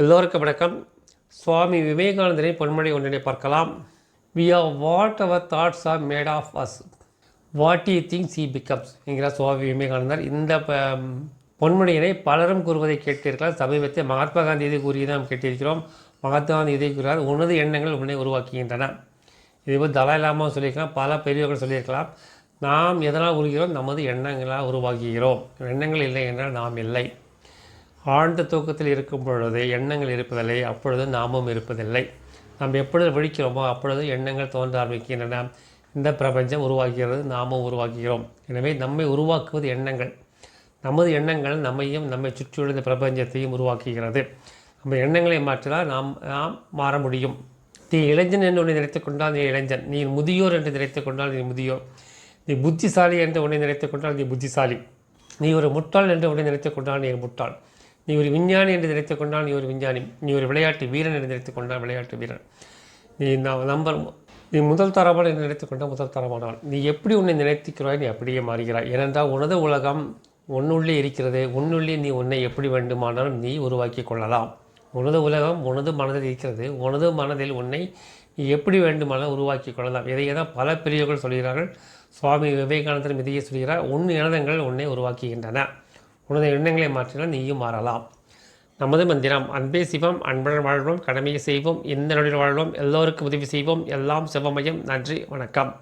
எல்லோருக்கும் வணக்கம். சுவாமி விவேகானந்தரின் பொன்மொழி ஒன்றினை பார்க்கலாம். We are what our thoughts are made of as what you thinks he becomes என்கிறார் சுவாமி விவேகானந்தர் இந்த ப- பொன்மொழியினை பலரும் கூறுவதை கேட்டிருக்கலாம் சமீபத்தில் மகாத்மா காந்தி இதை கூறியதை நாம் கேட்டிருக்கிறோம். மகாத்மா காந்தி இதை கூறுகிறார் உனது எண்ணங்கள் உன்னை உருவாக்குகின்றன. இதேபோல் தலாய் சொல்லியிருக்கலாம் பல பெரியவர்கள் சொல்லியிருக்கலாம். நாம் எதனால் உருகிறோம்? நமது எண்ணங்களாக உருவாக்குகிறோம். எண்ணங்கள் இல்லை என்றால் நாம் இல்லை. ஆழ்ந்த தூக்கத்தில் இருக்கும் பொழுது எண்ணங்கள் இருப்பதில்லை அப்பொழுது நாமும் இருப்பதில்லை. நாம் எப்பொழுது விழிக்கிறோமோ அப்பொழுது எண்ணங்கள் தோன்ற ஆரம்பிக்கின்றன. இந்த பிரபஞ்சம் உருவாகிறது நாமும் உருவாக்குகிறோம். எனவே நம்மை உருவாக்குவது எண்ணங்கள். நமது எண்ணங்கள் நம்மையும் நம்மை சுற்றியுள்ள இந்த பிரபஞ்சத்தையும் உருவாக்குகிறது. நம்ம எண்ணங்களை மாற்றினால் நாம் நாம் மாற முடியும். நீ இளைஞன் என்று உன்னை நினைத்துக்கொண்டால் நீ இளைஞன். நீ முதியோர் என்று நினைத்து கொண்டால் நீ முதியோர். நீ புத்திசாலி என்று உன்னை நினைத்துக்கொண்டால் நீ புத்திசாலி. நீ ஒரு முட்டாள் என்று உன்னை நினைத்து கொண்டால் நீ முட்டாள். நீ ஒரு விஞ்ஞானி என்று நினைத்து கொண்டால் நீ ஒரு விஞ்ஞானி. நீ ஒரு விளையாட்டு வீரன் என்று நினைத்து கொண்டால் விளையாட்டு வீரன். நீ ந- நம்பர் நீ முதல் தரமான என்று நினைத்துக் கொண்டால் முதல் தரமானவன். நீ எப்படி உன்னை நினைத்துக்கிறாய்? நீ அப்படியே மாறுகிறாய். ஏனென்றால் உனது உலகம் உன்னுள்ளே இருக்கிறது. உன்னுள்ளே நீ உன்னை எப்படி வேண்டுமானாலும் நீ உருவாக்கி கொள்ளலாம். உனது உலகம் உனது மனதில் இருக்கிறது. உனது மனதில் உன்னை நீ எப்படி வேண்டுமானாலும் உருவாக்கி கொள்ளலாம். இதையே தான் பல பெரியவர்கள் சொல்கிறார்கள். சுவாமி விவேகானந்தரும் இதையே சொல்கிறார். உன் இனதங்கள் உன்னை உருவாக்குகின்றன. உனது எண்ணங்களை மாற்றினால் நீயும் மாறலாம். நமது மந்திரம் அன்பே சிவம் அன்புடன் வாழ்வோம் கடமையை செய்வோம் இந்த நொடியில் வாழ்வோம் எல்லோருக்கும் உதவி செய்வோம். எல்லாம் சிவமயம் நன்றி வணக்கம்.